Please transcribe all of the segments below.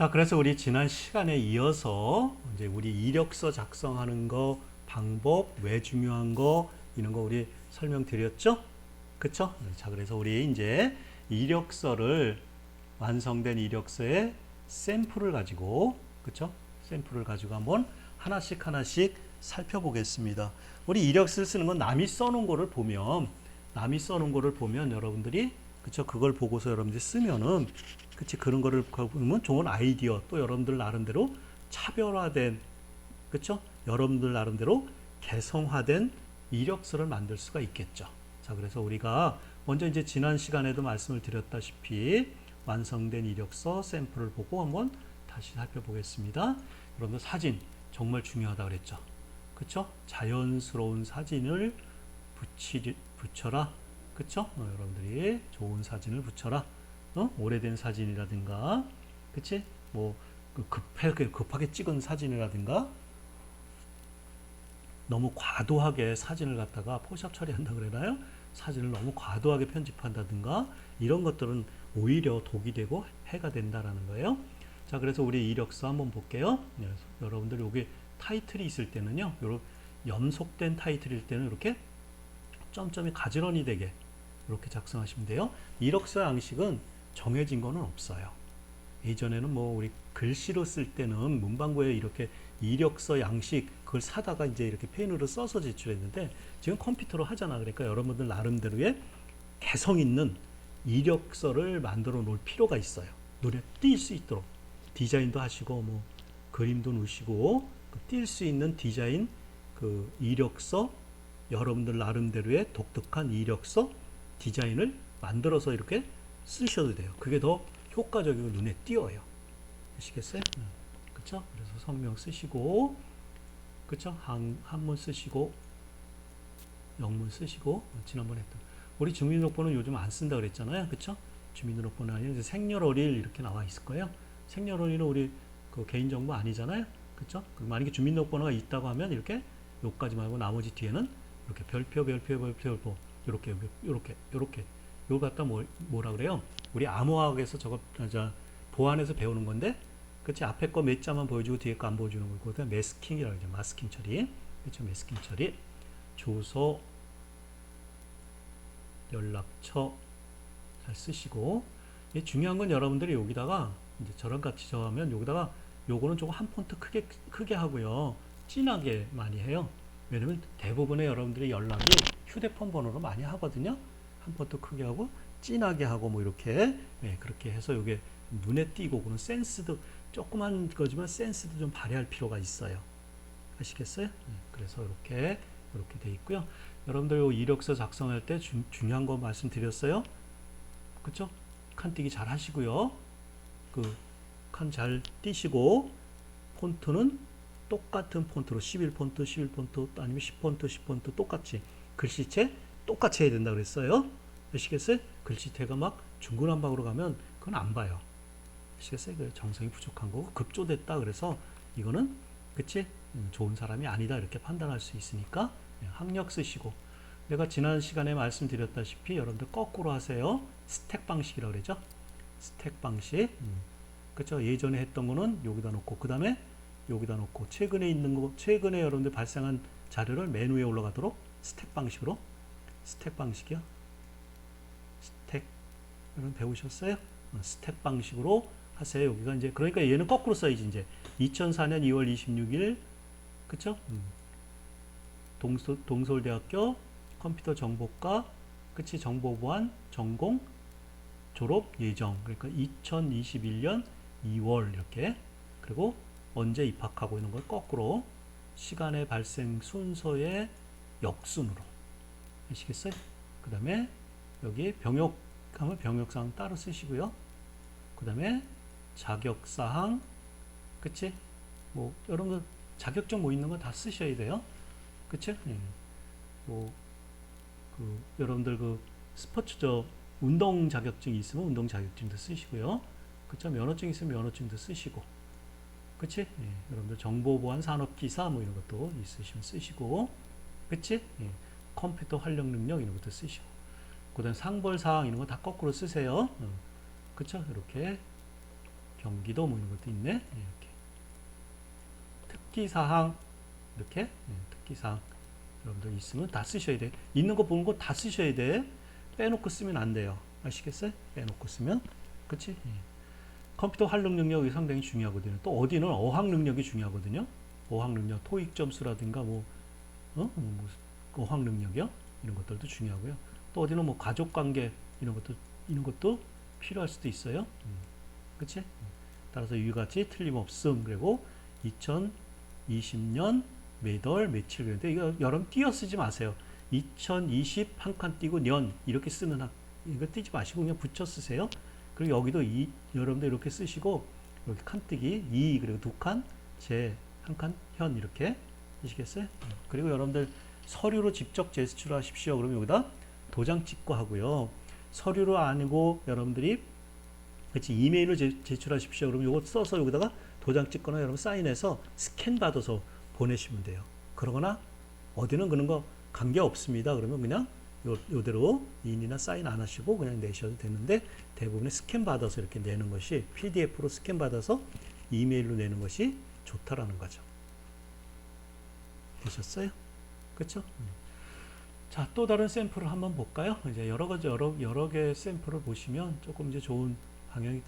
자, 그래서 우리 지난 시간에 이어서 이제 우리 이력서 작성하는 거 방법, 왜 중요한 거 이런 거 우리 설명드렸죠? 그쵸? 자, 그래서 우리 이제 이력서를 완성된 이력서의 샘플을 가지고 그쵸? 샘플을 가지고 한번 하나씩 하나씩 살펴보겠습니다. 우리 이력서를 쓰는 건 남이 써놓은 거를 보면 남이 써놓은 거를 보면 여러분들이 그쵸? 그걸 보고서 여러분들이 쓰면은 그치 그런 거를 보면 좋은 아이디어 또 여러분들 나름대로 차별화된 그쵸? 여러분들 나름대로 개성화된 이력서를 만들 수가 있겠죠. 자, 그래서 우리가 먼저 이제 지난 시간에도 말씀을 드렸다시피 완성된 이력서 샘플을 보고 한번 다시 살펴보겠습니다. 여러분들 사진 정말 중요하다 그랬죠. 그쵸? 자연스러운 사진을 붙이, 붙여라. 그쵸? 어, 여러분들이 좋은 사진을 붙여라. 어? 오래된 사진이라든가, 그치? 뭐, 그 급하게, 급하게 찍은 사진이라든가, 너무 과도하게 사진을 갖다가 포샵 처리한다 그러나요? 사진을 너무 과도하게 편집한다든가 이런 것들은 오히려 독이 되고 해가 된다라는 거예요. 자, 그래서 우리 이력서 한번 볼게요. 네, 여러분들 여기 타이틀이 있을 때는요, 요런 연속된 타이틀일 때는 이렇게 점점이 가지런히 되게 이렇게 작성하시면 돼요. 이력서 양식은 정해진 거는 없어요. 예전에는 뭐 우리 글씨로 쓸 때는 문방구에 이렇게 이력서 양식 그걸 사다가 이제 이렇게 펜으로 써서 제출했는데 지금 컴퓨터로 하잖아. 그러니까 여러분들 나름대로의 개성 있는 이력서를 만들어 놓을 필요가 있어요. 눈에 띌 수 있도록 디자인도 하시고 뭐 그림도 넣으시고 띌 수 있는 디자인 그 이력서 여러분들 나름대로의 독특한 이력서 디자인을 만들어서 이렇게 쓰셔도 돼요. 그게 더 효과적이고 눈에 띄어요. 아시겠어요? 음, 그쵸? 그래서 성명 쓰시고, 그쵸? 한, 한문 쓰시고, 영문 쓰시고, 어, 지난번에 했던. 우리 주민등록번호는 요즘 안 쓴다 그랬잖아요. 그쵸? 주민등록번호 이제 생년월일 이렇게 나와 있을 거예요. 생년월일은 우리 그 개인정보 아니잖아요. 그쵸? 그 만약에 주민등록번호가 있다고 하면 이렇게 요까지 말고 나머지 뒤에는 이렇게 별표, 별표, 별표, 별표, 요렇게, 요렇게, 요렇게. 요거 갖다 뭐, 뭐라 그래요? 우리 암호학에서 저거 자 보안에서 배우는 건데 그치? 앞에 거 몇 자만 보여주고 뒤에 거 안 보여주는 거. 그거 매스킹이라고 하죠. 마스킹 처리. 그렇죠 매스킹 처리. 주소 연락처 잘 쓰시고. 이 중요한 건 여러분들이 여기다가 이제 저런 같이 저하면 여기다가 요거는 조금 한 폰트 크게 크게 하고요. 진하게 많이 해요. 왜냐면 대부분의 여러분들이 연락이 휴대폰 번호로 많이 하거든요 한 폰트 크게 하고 진하게 하고 뭐 이렇게 네, 그렇게 해서 이게 눈에 띄고 그런 센스도 조그만 거지만 센스도 좀 발휘할 필요가 있어요. 아시겠어요? 네, 그래서 이렇게 이렇게 돼 있고요. 여러분들 요 이력서 작성할 때 주, 중요한 거 말씀드렸어요. 그렇죠? 칸 띄기 잘 하시고요. 그 칸 잘 띄시고 폰트는 똑같은 폰트로 11 폰트, 11 폰트 아니면 10 폰트, 10 폰트 똑같이 글씨체 똑같이 해야 된다 그랬어요. 아시겠어요? 글씨체가 막 중구난방으로 가면 그건 안 봐요. 아시겠어요? 그 정성이 부족한 거고 급조됐다 그래서 이거는 그치? 음, 좋은 사람이 아니다 이렇게 판단할 수 있으니까 예, 학력 쓰시고 내가 지난 시간에 말씀드렸다시피 여러분들 거꾸로 하세요. 스택 방식이라고 그러죠. 스택 방식. 음, 그렇죠? 예전에 했던 거는 여기다 놓고 그 다음에 여기다 놓고 최근에 있는 거 최근에 여러분들 발생한 자료를 맨 위에 올라가도록 스택 방식으로 스택 방식이요. 스택 여러분 배우셨어요? 어, 스택 방식으로 하세요. 여기가 이제 그러니까 얘는 거꾸로 써야지 이제 2004년 2월 26일 그쵸? 음. 동서, 동서울대학교 컴퓨터 정보과 그치 정보보안 전공 졸업 예정 그러니까 2021년 2월 이렇게 그리고 언제 입학하고 있는 걸 거꾸로 시간의 발생 순서의 역순으로 아시겠어요? 그 다음에 여기 병역 하면 병역사항 따로 쓰시고요. 그 다음에 자격사항, 그치? 뭐, 여러분들 자격증 뭐 있는 거 다 쓰셔야 돼요. 그치? 예. 뭐, 그, 여러분들 그 스포츠 저 운동 자격증이 있으면 운동 자격증도 쓰시고요. 그쵸? 면허증 있으면 면허증도 쓰시고. 그치? 예. 여러분들 정보보안 산업기사 뭐 이런 것도 있으시면 쓰시고. 그치? 예. 컴퓨터 활용 능력 이런 것도 쓰시고. 그 다음 상벌 사항 이런 거 다 거꾸로 쓰세요. 어. 그쵸? 이렇게 경기도 뭐 이런 것도 있네. 예, 이렇게. 특기 사항 이렇게 예, 특기 사항 여러분들 있으면 다 쓰셔야 돼. 있는 거 보는 거 다 쓰셔야 돼. 빼놓고 쓰면 안 돼요. 아시겠어요? 빼놓고 쓰면 그치? 예. 컴퓨터 활용 능력이 상당히 중요하거든요. 또 어디는 어학 능력이 중요하거든요. 어학 능력, 토익 점수라든가 뭐, 어? 뭐 어학 능력이요? 이런 것들도 중요하고요. 또 어디는 뭐 가족 관계 이런 것도 이런 것도 필요할 수도 있어요. 음. 그치? 따라서 이와 같이 틀림없음 그리고 2020년 매달 며칠 그런데 이거 여러분 띄어 쓰지 마세요. 2020 한 칸 띄고 년 이렇게 쓰는 학 이거 띄지 마시고 그냥 붙여 쓰세요. 그리고 여기도 이 여러분들 이렇게 쓰시고 여기 칸뜨기 2 그리고 두 칸, 제 한 칸, 현 이렇게 하시겠어요? 그리고 여러분들 서류로 직접 제스처하십시오. 그러면 여기다 도장 찍고 하고요. 서류로 아니고 여러분들이 그렇지 이메일로 제, 제출하십시오. 그러면 이거 써서 여기다가 도장 찍거나 여러분 사인해서 스캔 받아서 보내시면 돼요. 그러거나 어디는 그런 거 관계 없습니다. 그러면 그냥 요, 요대로 인이나 사인 안 하시고 그냥 내셔도 되는데 대부분의 스캔 받아서 이렇게 내는 것이 PDF로 스캔 받아서 이메일로 내는 것이 좋다라는 거죠. 되셨어요? 그렇죠? 자, 또 다른 샘플을 한번 볼까요? 이제 여러 가지 여러 여러 개의 샘플을 보시면 조금 이제 좋은 방향이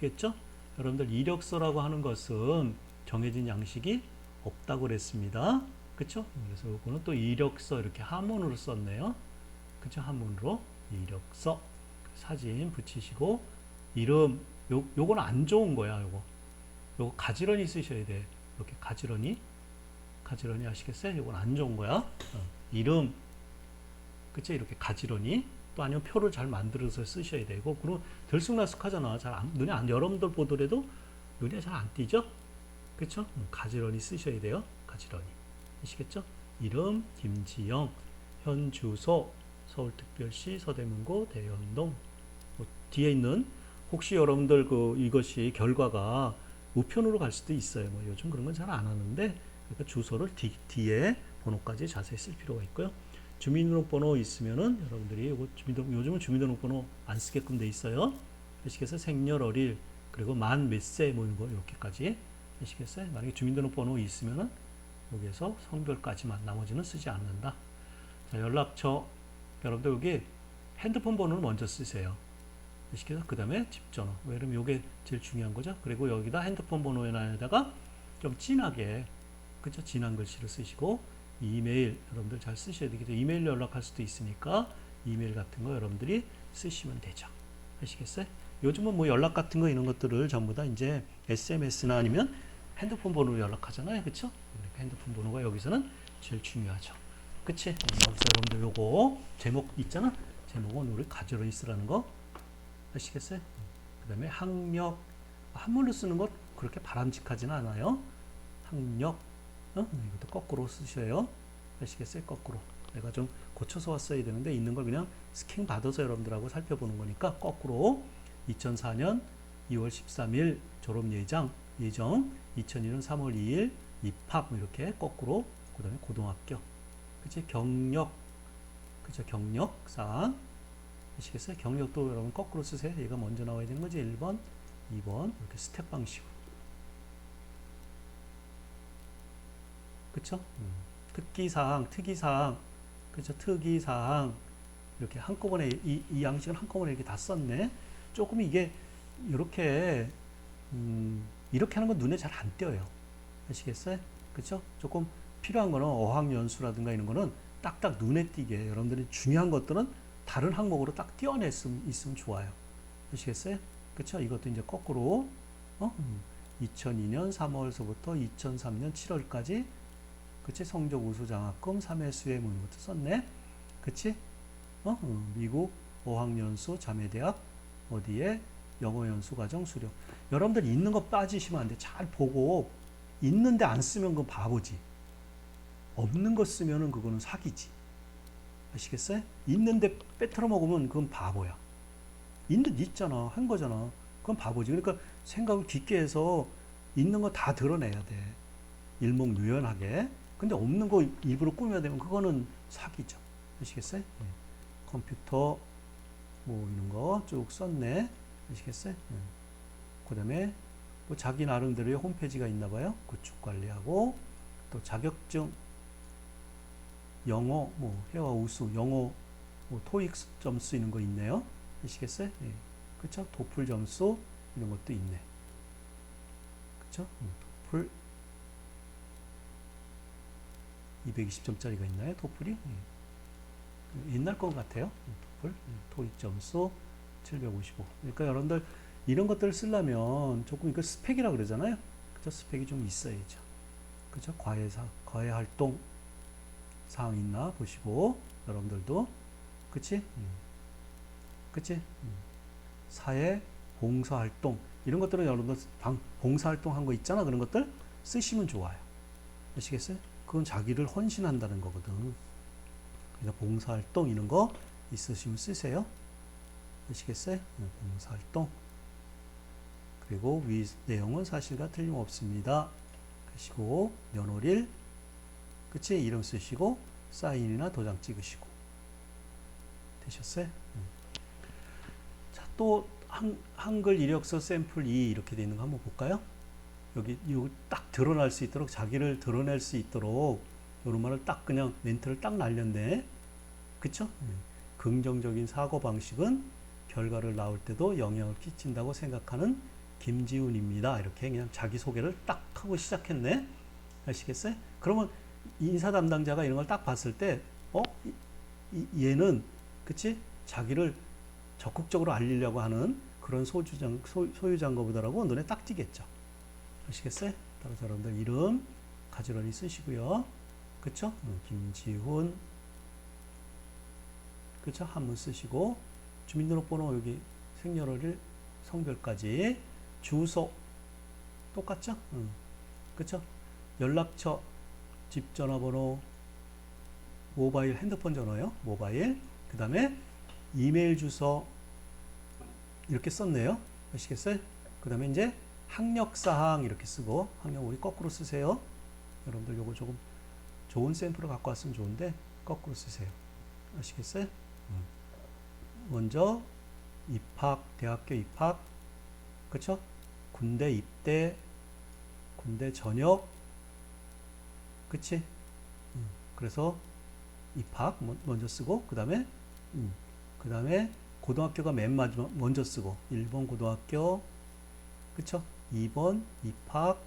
되겠죠? 여러분들 이력서라고 하는 것은 정해진 양식이 없다고 그랬습니다. 그렇죠? 그래서 이거는 또 이력서 이렇게 한문으로 썼네요. 그죠? 한문으로 이력서 사진 붙이시고 이름 요 요건 안 좋은 거야. 요거 요거 가지런히 쓰셔야 돼. 이렇게 가지런히 가지런히 아시겠어요? 요건 안 좋은 거야. 어, 이름 그치? 이렇게 가지런히 또 아니면 표를 잘 만들어서 쓰셔야 되고 그럼 들쑥날쑥하잖아. 잘 안, 눈에 안 여러분들 보더라도 눈에 잘 안 띄죠? 그렇죠? 가지런히 쓰셔야 돼요. 가지런히 아시겠죠? 이름 김지영 현 주소 서울특별시 서대문구 대연동 뭐 뒤에 있는 혹시 여러분들 그 이것이 결과가 우편으로 갈 수도 있어요. 뭐 요즘 그런 건 잘 안 하는데 그러니까 주소를 뒤, 뒤에 번호까지 자세히 쓸 필요가 있고요. 주민등록번호 있으면은 여러분들이 요거 주민등록 요즘은 주민등록번호 안 쓰게끔 돼 있어요. 아시겠어요? 생년월일 그리고 만 몇 세 뭐 이런 거 이렇게까지 아시겠어요? 만약에 주민등록번호 있으면은 여기에서 성별까지만 나머지는 쓰지 않는다. 자, 연락처 여러분들 여기 핸드폰 번호를 먼저 쓰세요. 아시겠어요? 그 다음에 집 전화. 왜냐면 이게 제일 중요한 거죠. 그리고 여기다 핸드폰 번호에다가 좀 진하게 그죠? 진한 글씨를 쓰시고 이메일 여러분들 잘 쓰셔야 되겠죠. 이메일로 연락할 수도 있으니까 이메일 같은 거 여러분들이 쓰시면 되죠. 아시겠어요? 요즘은 뭐 연락 같은 거 이런 것들을 전부 다 이제 SMS나 아니면 핸드폰 번호로 연락하잖아요. 그렇죠? 그러니까 핸드폰 번호가 여기서는 제일 중요하죠. 그치? 여러분들 요거 제목 있잖아. 제목은 우리 가지런히 쓰라는 거 아시겠어요? 그 다음에 학력 한문로 쓰는 것 그렇게 바람직하지는 않아요. 학력 어? 이것도 거꾸로 쓰셔요. 아시겠어요? 거꾸로. 내가 좀 고쳐서 왔어야 되는데 있는 걸 그냥 스캔 받아서 여러분들하고 살펴보는 거니까 거꾸로 2004년 2월 13일 졸업 예정 예정 2002년 3월 2일 입학 뭐 이렇게 거꾸로 그 다음에 고등학교 그치 경력 그죠 경력 사항 아시겠어요? 경력도 여러분 거꾸로 쓰세요. 얘가 먼저 나와야 되는 거지 1번 2번 이렇게 스텝 방식으로 그쵸? 음. 특기사항, 특이사항, 그쵸? 특이사항. 이렇게 한꺼번에, 이, 이 양식은 한꺼번에 이렇게 다 썼네. 조금 이게, 이렇게, 음, 이렇게 하는 건 눈에 잘 안 띄어요. 아시겠어요? 그쵸? 조금 필요한 거는 어학 연수라든가 이런 거는 딱딱 눈에 띄게 여러분들이 중요한 것들은 다른 항목으로 딱 띄어냈으면 있으면 좋아요. 아시겠어요? 그쵸? 이것도 이제 거꾸로, 어? 음. 2002년 3월서부터 2003년 7월까지 그치? 성적 우수 장학금 3회 수혜 뭐 이런 것도 썼네. 그치? 어? 어, 미국 어학연수 자매대학 어디에 영어연수 과정 수료. 여러분들 있는 거 빠지시면 안 돼. 잘 보고 있는데 안 쓰면 그건 바보지. 없는 거 쓰면은 그거는 사기지. 아시겠어요? 있는데 빼트려 먹으면 그건 바보야. 있는 있잖아. 한 거잖아. 그건 바보지. 그러니까 생각을 깊게 해서 있는 거 다 드러내야 돼. 일목요연하게. 근데 없는 거 일부러 꾸며야 되면 그거는 사기죠. 아시겠어요? 네. 컴퓨터 뭐 이런 거 쭉 썼네. 아시겠어요? 네. 그 다음에 뭐 자기 나름대로의 홈페이지가 있나 봐요. 구축 관리하고 또 자격증 영어 뭐 해와 우수 영어 뭐 토익 점수 있는 거 있네요. 아시겠어요? 예. 그쵸? 도플 점수 이런 것도 있네. 그쵸? 음, 도플 220점짜리가 있나요? 도플이? 예. 옛날 것 같아요. 음, 도플 음, 토익 점수 755. 그러니까 여러분들 이런 것들을 쓰려면 조금 이거 스펙이라 그러잖아요. 그죠? 스펙이 좀 있어야죠. 그죠? 과외 사, 과외 활동 사항 있나 보시고 여러분들도 그치? 음. 그치? 음. 사회 봉사 활동 이런 것들은 여러분들 방, 봉사 활동 한 거 있잖아. 그런 것들 쓰시면 좋아요. 아시겠어요? 그건 자기를 헌신한다는 거거든. 그러니까 봉사 활동 이런 거 있으시면 쓰세요. 아시겠어요? 네, 봉사 활동. 그리고 위 내용은 사실과 틀림없습니다. 하시고 연월일 그치? 이름 쓰시고 사인이나 도장 찍으시고 되셨어요? 음. 자, 또 한, 한글 이력서 샘플 2 이렇게 돼 있는 거 한번 볼까요? 여기 딱 드러날 수 있도록 자기를 드러낼 수 있도록 이런 말을 딱 그냥 멘트를 딱 날렸네. 그쵸? 음. 긍정적인 사고 방식은 결과를 나올 때도 영향을 끼친다고 생각하는 김지훈입니다. 이렇게 그냥 자기 소개를 딱 하고 시작했네. 아시겠어요? 그러면 인사 담당자가 이런 걸 딱 봤을 때, 어? 얘는, 그치? 자기를 적극적으로 알리려고 하는 그런 소주장, 소, 소유자인 거보다라고 눈에 딱 띄겠죠. 아시겠어요? 따라서 여러분들 이름 가지런히 쓰시고요. 그쵸? 어, 김지훈. 그쵸? 한문 쓰시고, 주민등록번호 여기 생년월일 성별까지 주소 똑같죠? 응. 그쵸? 연락처 집 전화번호 모바일 핸드폰 전화요 모바일 그 다음에 이메일 주소 이렇게 썼네요 아시겠어요? 그 다음에 이제 학력사항 이렇게 쓰고 학력 우리 거꾸로 쓰세요 여러분들 요거 조금 좋은 샘플을 갖고 왔으면 좋은데 거꾸로 쓰세요 아시겠어요? 음. 먼저 입학 대학교 입학 그쵸? 군대 입대 군대 전역 그치? 음, 그래서 입학 먼- 먼저 쓰고 그 다음에 그 다음에 고등학교가 맨 마지막 먼저 쓰고 1번 고등학교 그쵸? 2번 입학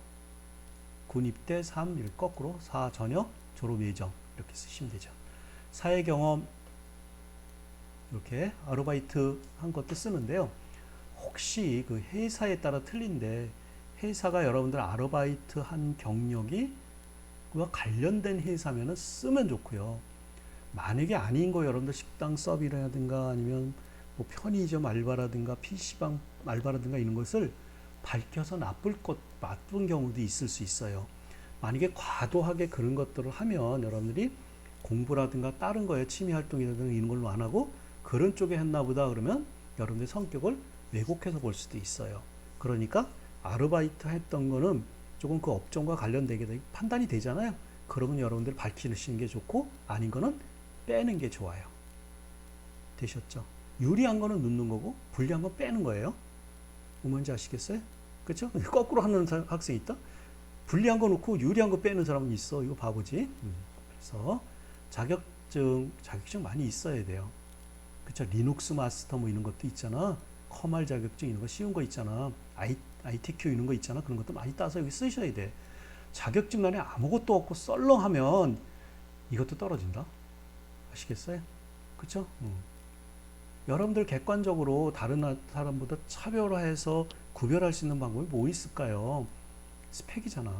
군 입대 3 이렇게 거꾸로 4 전역 졸업 예정 이렇게 쓰시면 되죠. 사회 경험 이렇게 아르바이트 한 것도 쓰는데요. 혹시 그 회사에 따라 틀린데 회사가 여러분들 아르바이트 한 경력이 그와 관련된 회사면은 쓰면 좋고요. 만약에 아닌 거 여러분들 식당 서비라든가 아니면 뭐 편의점 알바라든가 PC방 알바라든가 이런 것을 밝혀서 나쁠 것 나쁜 경우도 있을 수 있어요. 만약에 과도하게 그런 것들을 하면 여러분들이 공부라든가 다른 거에 취미 활동이라든가 이런 걸로 안 하고 그런 쪽에 했나 보다 그러면 여러분들 성격을 왜곡해서 볼 수도 있어요. 그러니까 아르바이트 했던 거는 조금 그 업종과 관련되게 돼- 판단이 되잖아요. 그러면 여러분들 밝히시는 게 좋고 아닌 거는 빼는 게 좋아요. 되셨죠? 유리한 거는 넣는 거고 불리한 건 빼는 거예요. 뭔지 아시겠어요? 그렇죠? 거꾸로 하는 사- 학생이 있다. 불리한 거 넣고 유리한 거 빼는 사람은 있어. 이거 바보지. 음. 그래서 자격증 자격증 많이 있어야 돼요. 그렇죠? 리눅스 마스터 뭐 이런 것도 있잖아. 커말 자격증 이런 거 쉬운 거 있잖아. ITQ 이런 거 있잖아. 그런 것도 많이 따서 여기 쓰셔야 돼. 자격증 안에 아무것도 없고 썰렁하면 이것도 떨어진다. 아시겠어요? 그쵸? 음. 여러분들 객관적으로 다른 아- 사람보다 차별화해서 구별할 수 있는 방법이 뭐 있을까요? 스펙이잖아.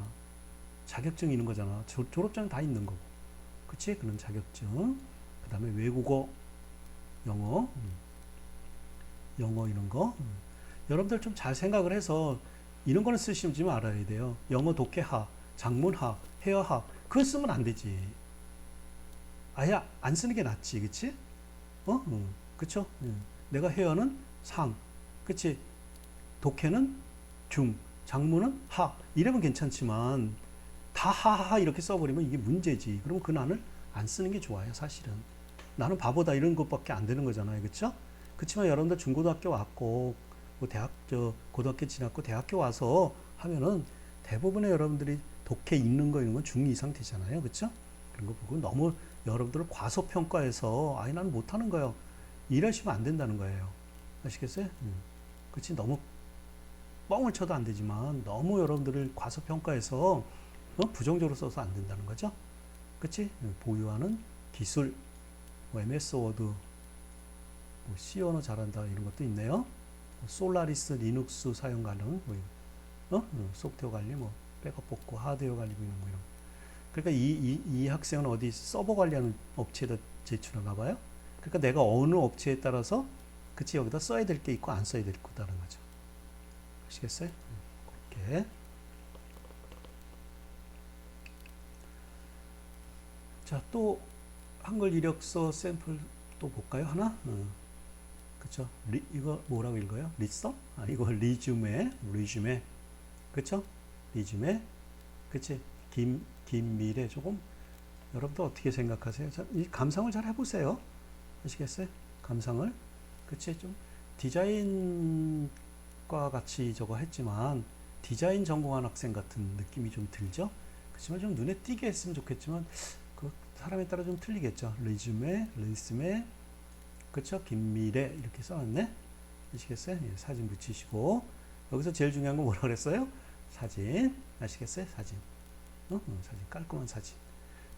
자격증 있는 거잖아. 조- 졸업장 다 있는 거고. 그치? 그런 자격증. 그 다음에 외국어, 영어, 음. 영어 이런 거. 음. 여러분들 좀 잘 생각을 해서 이런 거는 쓰시지 말아야 돼요. 영어 독해학, 작문학, 회화학. 그거 쓰면 안 되지. 아예 안 쓰는 게 낫지, 그치? 어? 응. 그쵸? 응. 내가 회화는 상, 그치? 독해는 중, 작문은 하. 이러면 괜찮지만, 다 하하 이렇게 써버리면 이게 문제지. 그러면 그 난을 안 쓰는 게 좋아요, 사실은. 나는 바보다 이런 것밖에 안 되는 거잖아요, 그쵸? 그렇지만 여러분들 중고등학교 왔고, 뭐 대학 저 고등학교 지났고 대학교 와서 하면은 대부분의 여러분들이 독해 읽는 거 이런 건 중2 이상 되잖아요. 그렇죠? 그런 거 보고 너무 여러분들을 과소평가해서 아니 나는 못하는 거예요. 이러시면 안 된다는 거예요. 아시겠어요? 음. 그렇지 너무 뻥을 쳐도 안 되지만 너무 여러분들을 과소평가해서 어? 부정적으로 써서 안 된다는 거죠. 그치? 보유하는 기술, 뭐 MS 워드, 뭐 C 언어 잘한다 이런 것도 있네요. 뭐 솔라리스 리눅스 사용 가능, 뭐 어? 음, 소프트웨어 관리, 뭐 백업 복구, 하드웨어 관리 뭐 이런. 거. 그러니까 이, 이, 이 학생은 어디 서버 관리하는 업체에다 제출하나 봐요. 그러니까 내가 어느 업체에 따라서 그치 여기다 써야 될 게 있고 안 써야 될 거다는 거죠. 아시겠어요? 음, 그렇게. 자, 또 한글 이력서 샘플 또 볼까요? 하나? 어. 그쵸? 리, 이거 뭐라고 읽어요? 리썸? 아, 이거 리주메, 리주메. 그쵸? 리주메. 그치? 김, 김미래 조금 여러분들 어떻게 생각하세요? 자, 이 감상을 잘 해보세요. 아시겠어요? 감상을. 그치? 좀 디자인과 같이 저거 했지만 디자인 전공한 학생 같은 느낌이 좀 들죠? 그렇지만 좀 눈에 띄게 했으면 좋겠지만 그 사람에 따라 좀 틀리겠죠. 리즈메, 리스메, 그쵸? 김미래 이렇게 써놨네. 아시겠어요? 예, 사진 붙이시고 여기서 제일 중요한 건 뭐라 그랬어요? 사진 아시겠어요? 사진. 어? 어, 사진 깔끔한 사진.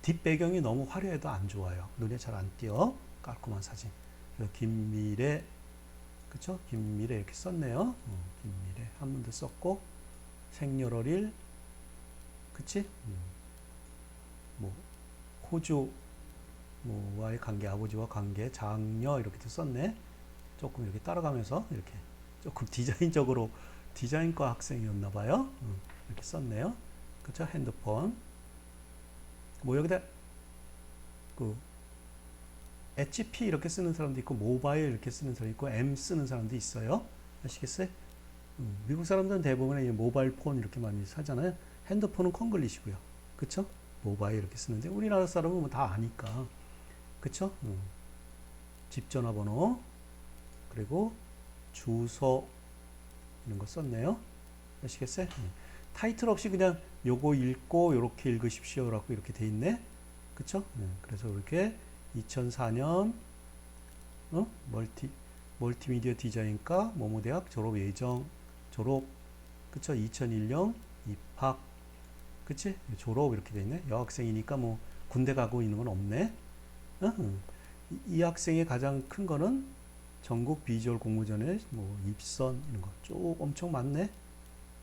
뒷 배경이 너무 화려해도 안 좋아요. 눈에 잘 안 띄어. 깔끔한 사진. 그래서 김미래, 그쵸? 김미래 이렇게 썼네요. 어, 김미래 한 번 더 썼고 생년월 일, 그치? 음. 뭐 호주 뭐와의 관계, 아버지와 관계, 장녀 이렇게도 썼네. 조금 이렇게 따라가면서 이렇게 조금 디자인적으로 디자인과 학생이었나 봐요. 음, 이렇게 썼네요. 그쵸? 핸드폰. 뭐 여기다 그 HP 이렇게 쓰는 사람도 있고 모바일 이렇게 쓰는 사람도 있고 M 쓰는 사람도 있어요. 아시겠어요? 음, 미국 사람들은 대부분 이 모바일 폰 이렇게 많이 사잖아요. 핸드폰은 콩글리시고요. 그쵸? 모바일 이렇게 쓰는데 우리나라 사람은 뭐 다 아니까. 그쵸? 음. 집 전화번호 그리고 주소 이런 거 썼네요. 아시겠어요? 음. 타이틀 없이 그냥 요거 읽고 요렇게 읽으십시오 라고 이렇게 돼 있네. 그쵸? 음. 그래서 이렇게 2004년 어? 멀티 멀티미디어 디자인과 모모 대학 졸업 예정 졸업 그쵸? 2001년 입학 그치? 졸업 이렇게 돼 있네. 여학생이니까 뭐 군대 가고 있는 건 없네. 어? 이, 이 학생의 가장 큰 거는 전국 비주얼 공모전에 뭐 입선 이런 거 쭉 엄청 많네.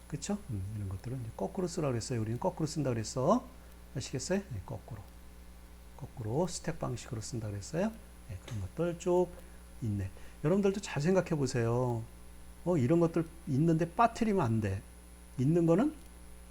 그쵸? 음, 이런 것들은 거꾸로 쓰라 그랬어요. 우리는 거꾸로 쓴다 그랬어. 아시겠어요? 네, 거꾸로. 거꾸로 스택 방식으로 쓴다 그랬어요. 네, 그런 것들 쭉 있네. 여러분들도 잘 생각해 보세요. 어, 이런 것들 있는데 빠뜨리면 안 돼. 있는 거는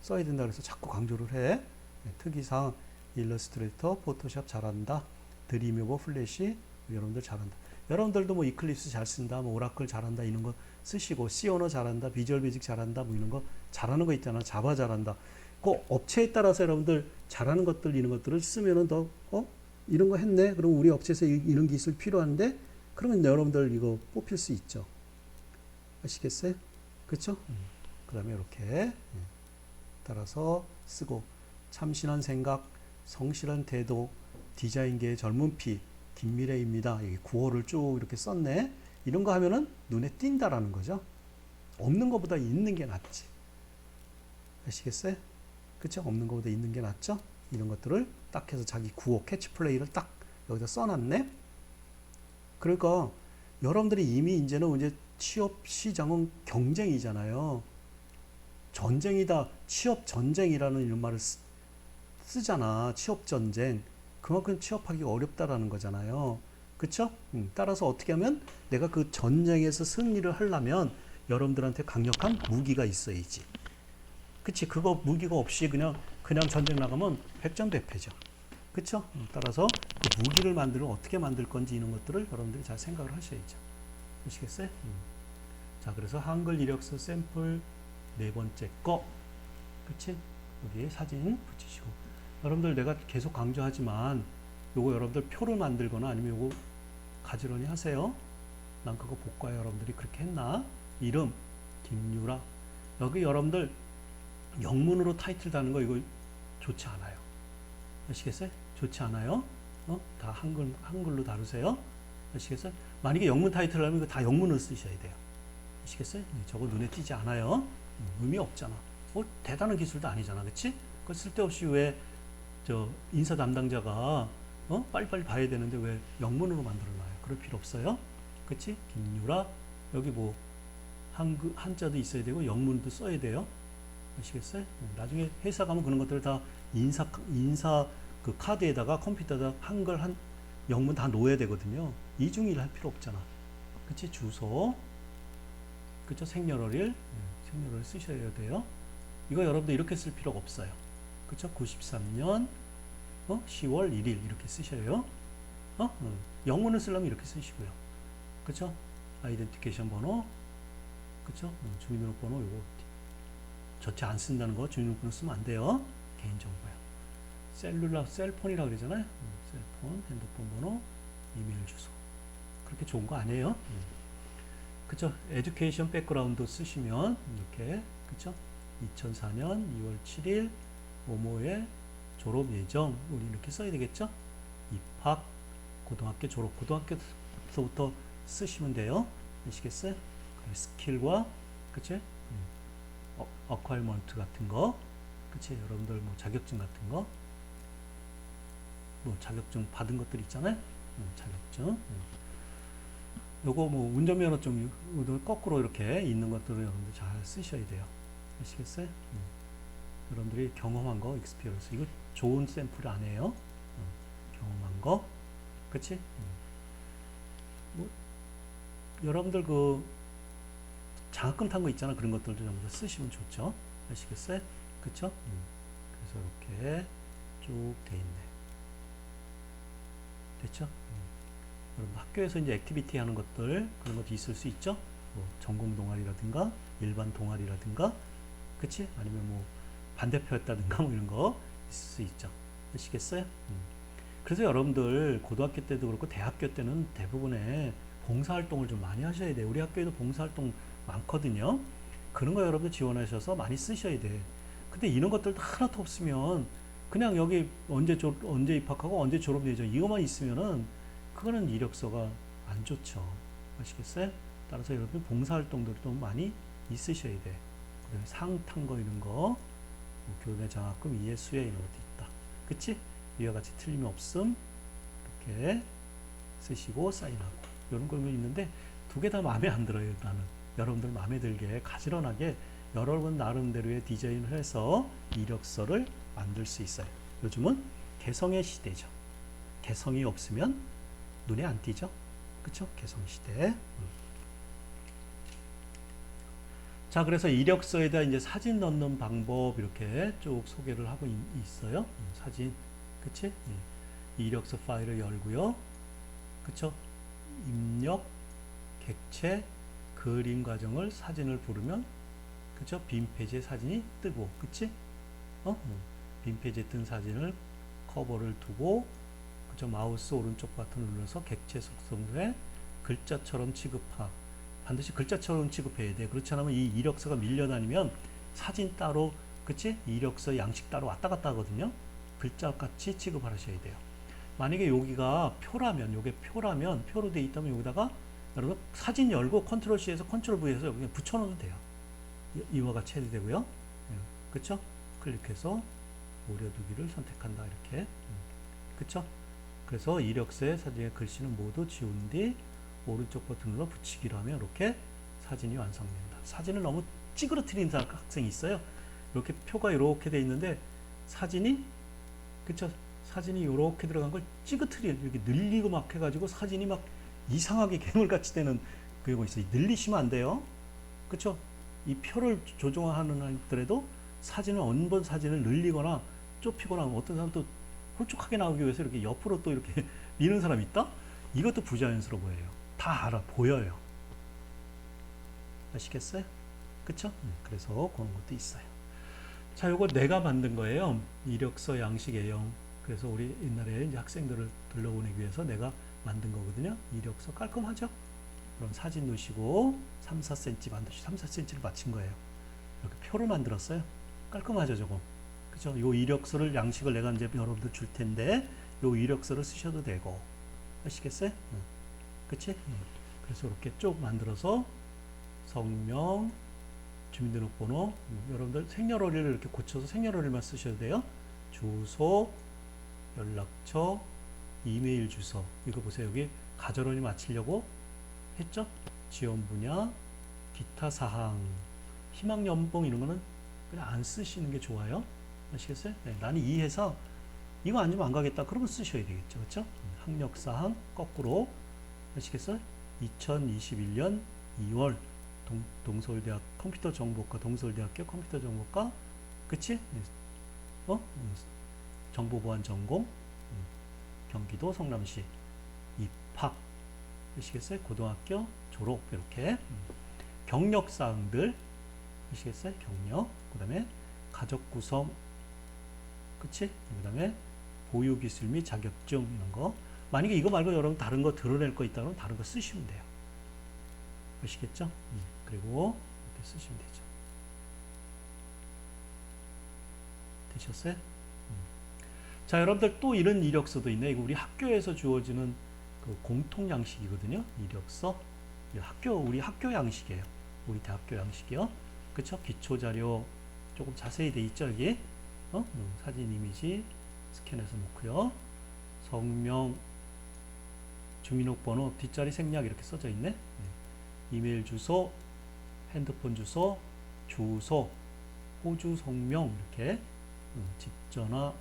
써야 된다 그래서 자꾸 강조를 해. 네, 특이사항 일러스트레이터, 포토샵 잘한다. 드림웨버, 플래시 여러분들 잘한다. 여러분들도 뭐 이클립스 잘 쓴다, 뭐 오라클 잘한다 이런 거 쓰시고 C 언어 잘한다, 비주얼 베이직 잘한다 뭐 이런 거 잘하는 거 있잖아. 자바 잘한다. 그 업체에 따라서 여러분들 잘하는 것들 이런 것들을 쓰면은 더 어? 이런 거 했네. 그럼 우리 업체에서 이- 이런 기술 필요한데 그러면 여러분들 이거 뽑힐 수 있죠. 아시겠어요? 그렇죠? 그다음에 이렇게 예. 따라서 쓰고 참신한 생각, 성실한 태도, 디자인계의 젊은 피 김미래입니다. 여기 구호를 쭉 이렇게 썼네. 이런 거 하면은 눈에 띈다라는 거죠. 없는 것보다 있는 게 낫지. 아시겠어요? 그쵸? 없는 것보다 있는 게 낫죠? 이런 것들을 딱 해서 자기 구호, 캐치플레이를 딱 여기다 써놨네? 그러니까 여러분들이 이미 이제는 이제 취업 시장은 경쟁이잖아요. 전쟁이다, 취업 전쟁이라는 이런 말을 쓰, 쓰잖아. 취업 전쟁. 그만큼 취업하기 어렵다라는 거잖아요. 그쵸? 음, 따라서 어떻게 하면 내가 그 전쟁에서 승리를 하려면 여러분들한테 강력한 무기가 있어야지. 그치? 그거 무기가 없이 그냥, 그냥 전쟁 나가면 백전백패죠. 그쵸? 음, 따라서 그 무기를 만들어 어떻게 만들 건지 이런 것들을 여러분들이 잘 생각을 하셔야죠. 아시겠어요? 음. 자, 그래서 한글 이력서 샘플 네 번째 거. 그치? 여기에 사진 붙이시고. 여러분들 내가 계속 강조하지만 요거 여러분들 표를 만들거나 아니면 요거 가지런히 하세요. 난 그거 볼 거야. 여러분들이 그렇게 했나? 이름, 김유라. 여기 여러분들 영문으로 타이틀 다는 거 이거 좋지 않아요. 아시겠어요? 좋지 않아요? 어? 다 한글, 한글로 다루세요. 아시겠어요? 만약에 영문 타이틀 하면 이거 다 영문을 쓰셔야 돼요. 아시겠어요? 네, 저거 눈에 띄지 않아요. 음, 의미 없잖아. 뭐 대단한 기술도 아니잖아. 그치? 그 쓸데없이 왜 저 인사 담당자가 어? 빨리빨리 봐야 되는데 왜 영문으로 만들어놔요? 그럴 필요 없어요. 그치? 김유라 여기 뭐 한글 한자도 있어야 되고 영문도 써야 돼요. 아시겠어요? 음, 나중에 회사 가면 그런 것들 다 인사 인사 그 카드에다가 컴퓨터에다 한글 한 영문 다 놓아야 되거든요. 이중일 할 필요 없잖아. 그치? 주소. 그쵸? 생년월일. 음, 생년월일 쓰셔야 돼요. 이거 여러분들 이렇게 쓸 필요가 없어요. 그쵸? 93년 어? 10월 1일 이렇게 쓰셔요. 어? 음, 영문을 쓰려면 이렇게 쓰시고요. 그쵸? 아이덴티케이션 번호. 그쵸? 음, 주민등록번호 요거 안 쓴다는 거 주민등록번호 쓰면 안 돼요. 개인정보야. 셀룰라 셀폰이라 그러잖아요. 음, 셀폰, 핸드폰 번호, 이메일 주소. 그렇게 좋은 거 아니에요. 음. 그쵸? 에듀케이션 백그라운드 쓰시면 이렇게 그쵸? 2004년 2월 7일 모모의 졸업 예정 우리 이렇게 써야 되겠죠? 입학 고등학교 졸업 고등학교서부터 쓰시면 돼요. 아시겠어요? 스킬과 그치? 음. 어, 어콰이먼트 같은 거 그치? 여러분들 뭐 자격증 같은 거 뭐 자격증 받은 것들 있잖아요. 음, 자격증. 음. 요거 뭐 운전면허증 거꾸로 이렇게 있는 것들을 여러분들 잘 쓰셔야 돼요. 아시겠어요? 음. 여러분들이 경험한 거 익스피리언스 이거 좋은 샘플 아니에요? 어, 경험한 거, 그치? 음. 뭐 여러분들 그 장학금 탄 거 있잖아 그런 것들도 전부 다 쓰시면 좋죠. 아시겠어요? 그쵸? 음. 그래서 이렇게 쭉 돼 있네. 됐죠? 음. 여러분 학교에서 이제 액티비티 하는 것들 그런 것도 있을 수 있죠. 뭐 전공 동아리라든가 일반 동아리라든가, 그치? 아니면 뭐 반대표였다든가 뭐 이런 거 있을 수 있죠. 아시겠어요? 음. 그래서 여러분들 고등학교 때도 그렇고 대학교 때는 대부분의 봉사활동을 좀 많이 하셔야 돼요. 우리 학교에도 봉사활동 많거든요. 그런 거 여러분들 지원하셔서 많이 쓰셔야 돼. 근데 이런 것들도 하나도 없으면 그냥 여기 언제 졸 언제 입학하고 언제 졸업 예정 이것만 있으면은 그거는 이력서가 안 좋죠. 아시겠어요? 따라서 여러분 봉사활동들도 많이 있으셔야 돼. 그다음에 상탄거 이런 거, 뭐 교내 장학금, 이해 수혜 이런 것도 있다. 그치? 이와 같이 틀림이 없음 이렇게 쓰시고 사인하고 이런 거 있는데 두 개 다 마음에 안 들어요. 나는 여러분들 마음에 들게 가지런하게 여러분 나름대로의 디자인을 해서 이력서를 만들 수 있어요. 요즘은 개성의 시대죠. 개성이 없으면 눈에 안 띄죠. 그쵸? 개성 시대. 음. 자, 그래서 이력서에다 이제 사진 넣는 방법 이렇게 쭉 소개를 하고 있, 어요 사진, 그치? 예. 이력서 파일을 열고요. 그쵸? 입력, 객체, 그림 과정을 사진을 부르면, 그쵸? 빈 페이지에 사진이 뜨고, 그치? 어? 음. 빈 페이지에 뜬 사진을 커버를 두고, 그쵸? 마우스 오른쪽 버튼을 눌러서 객체 속성에 글자처럼 취급하. 반드시 글자처럼 취급해야 돼. 그렇지 않으면 이 이력서가 밀려다니면 사진 따로, 그치? 이력서 양식 따로 왔다 갔다 하거든요. 글자같이 취급을 하셔야 돼요. 만약에 여기가 표라면, 요게 표라면, 표로 돼 있다면 여기다가 여러분 사진 열고 컨트롤 C에서 컨트롤 V에서 여기 붙여넣어도 돼요. 이- 이와 같이 해도 되고요. 예, 그쵸? 클릭해서 오려두기를 선택한다. 이렇게. 음, 그쵸? 그래서 이력서에 사진의 글씨는 모두 지운 뒤 오른쪽 버튼으로 붙이기로 하면 이렇게 사진이 완성된다. 사진을 너무 찌그러뜨리는 사- 학생이 있어요. 이렇게 표가 이렇게 돼 있는데 사진이 그쵸? 사진이 이렇게 들어간 걸 찌그러뜨려 이렇게 늘리고 막 해가지고 사진이 막 이상하게 괴물같이 되는 그거 있어요. 늘리시면 안 돼요. 그쵸? 이 표를 조정하는 하더라도 사진을 원본 사진을 늘리거나 좁히거나 어떤 사람 또 홀쭉하게 나오기 위해서 이렇게 옆으로 또 이렇게 미는 사람이 있다? 이것도 부자연스러워 보여요. 다 알아, 보여요. 아시겠어요? 그쵸? 음, 그래서 그런 것도 있어요. 자, 요거 내가 만든 거예요. 이력서 양식 A형. 그래서 우리 옛날에 이제 학생들을 둘러보내기 위해서 내가 만든 거거든요. 이력서 깔끔하죠? 그럼 사진 넣으시고 3, 4cm 만드시 3, 4cm를 맞춘 거예요. 이렇게 표를 만들었어요. 깔끔하죠, 저거. 그죠? 요 이력서를 양식을 내가 이제 여러분들 줄 텐데 요 이력서를 쓰셔도 되고 아시겠어요? 응. 그치? 응. 그래서 이렇게 쭉 만들어서 성명, 주민등록번호, 음, 여러분들 생년월일을 이렇게 고쳐서 생년월일만 쓰셔도 돼요. 주소, 연락처, 이메일 주소. 이거 보세요. 여기 가저론이 맞추려고 했죠? 지원 분야, 기타 사항, 희망 연봉 이런 거는 그냥 안 쓰시는 게 좋아요. 아시겠어요? 네, 나는 이 회사 이거 안 주면 안 가겠다. 그러면 쓰셔야 되겠죠. 그렇죠? 학력 사항 거꾸로 아시겠어요? 2021년 2월 동, 동서울대학 컴퓨터 정보과 동서울대학교 컴퓨터 정보과 그치? 네. 어? 음, 정보보안 전공 음, 경기도 성남시 입학 아시겠어요? 고등학교 졸업 이렇게 음. 경력 사항들 아시겠어요? 경력 그 다음에 가족 구성 그치? 그 다음에 보유 기술 및 자격증 이런 거 만약에 이거 말고 여러분 다른 거 드러낼 거 있다 그러면 다른 거 쓰시면 돼요 아시겠죠? 음, 그리고 이렇게 쓰시면 되죠 되셨어요? 음. 자 여러분들 또 이런 이력서도 있네 이거 우리 학교에서 주어지는 그 공통 양식이거든요. 이력서. 이 학교 우리 학교 양식이에요. 우리 대학교 양식이요. 그쵸? 기초 자료 조금 자세히 돼 있죠 여기? 어? 음, 사진 이미지 스캔해서 놓고요. 성명 주민등록번호 뒷자리 생략 이렇게 써져 있네. 네. 이메일 주소 핸드폰 주소 주소 호주 성명 이렇게 음, 집 전화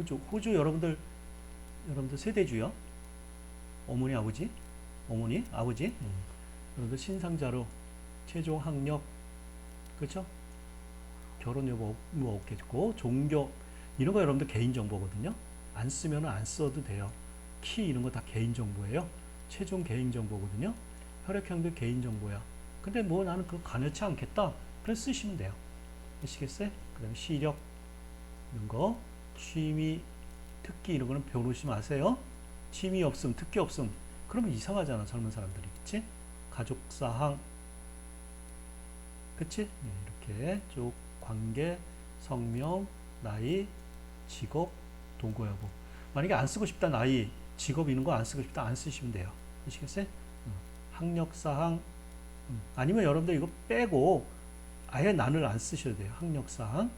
호주 호주 여러분들 여러분들 세대주요? 어머니 아버지? 어머니 아버지? 음. 여러분들 신상자료 최종 학력 그렇죠 결혼 여부 없- 뭐 없겠고 종교 이런 거 여러분들 개인 정보거든요. 안 쓰면 안 써도 돼요. 키 이런 거 다 개인 정보예요. 최종 개인 정보거든요. 혈액형도 개인 정보야. 근데 뭐 나는 그거 가려치 않겠다. 그래 쓰시면 돼요. 아시겠어요? 그 다음에 시력 이런 거 취미 특기 이런 거는 배우시 마세요. 취미 없음 특기 없음. 그러면 이상하잖아 젊은 사람들이. 그치? 가족사항. 그치? 네, 이렇게 쭉 관계 성명 나이 직업 동거 여부. 만약에 안 쓰고 싶다 나이 직업 이런 거 안 쓰고 싶다 안 쓰시면 돼요. 아시겠어요? 음, 학력사항. 음, 아니면 여러분들 이거 빼고 아예 난을 안 쓰셔도 돼요. 학력사항. 음,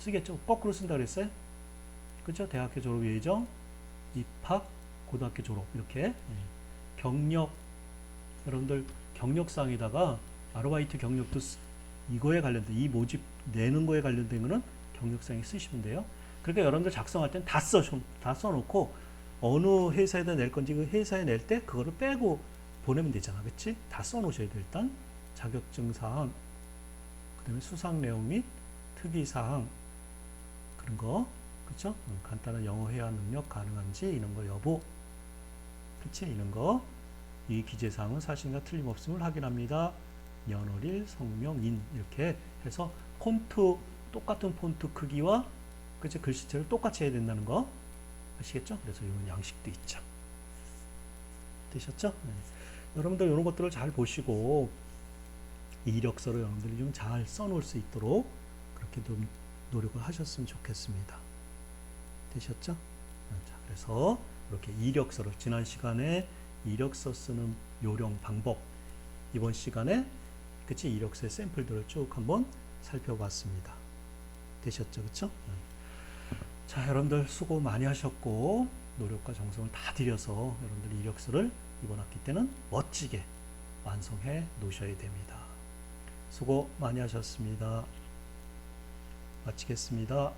쓰겠죠? 거꾸로 쓴다 그랬어요? 그죠? 대학교 졸업 예정 입학 고등학교 졸업. 이렇게. 예. 경력. 여러분들 경력상에다가 아르바이트 경력도 쓰- 이거에 관련된 이 모집 내는 거에 관련된 거는 경력상에 쓰시면 돼요. 그러니까 여러분들 작성할 땐 다 써, 좀다 써놓고 어느 회사에다 낼 건지 그 회사에 낼 때 그거를 빼고 보내면 되잖아, 그렇지? 다 써놓으셔야 돼 일단. 자격증 사항, 그 다음에 수상 내용 및 특이 사항 그런 거, 그렇죠? 간단한 영어 회화 능력 가능한지 이런 거 여부, 그치? 이런 거. 이 기재 사항은 사실과 틀림없음을 확인합니다. 연월일, 성명, 인 이렇게 해서 폰트 똑같은 폰트 크기와 그치 글씨체를 똑같이 해야 된다는 거 아시겠죠? 그래서 이런 양식도 있죠. 되셨죠? 네. 여러분들 이런 것들을 잘 보시고 이력서를 여러분들이 좀 잘 써놓을 수 있도록 그렇게 좀 노력을 하셨으면 좋겠습니다. 되셨죠? 네, 자, 그래서 이렇게 이력서를 지난 시간에 이력서 쓰는 요령 방법 이번 시간에 그치 이력서의 샘플들을 쭉 한번 살펴봤습니다. 되셨죠, 그렇죠? 자, 여러분들 수고 많이 하셨고 노력과 정성을 다 들여서 여러분들 이력서를 이번 학기 때는 멋지게 완성해 놓으셔야 됩니다. 수고 많이 하셨습니다. 마치겠습니다.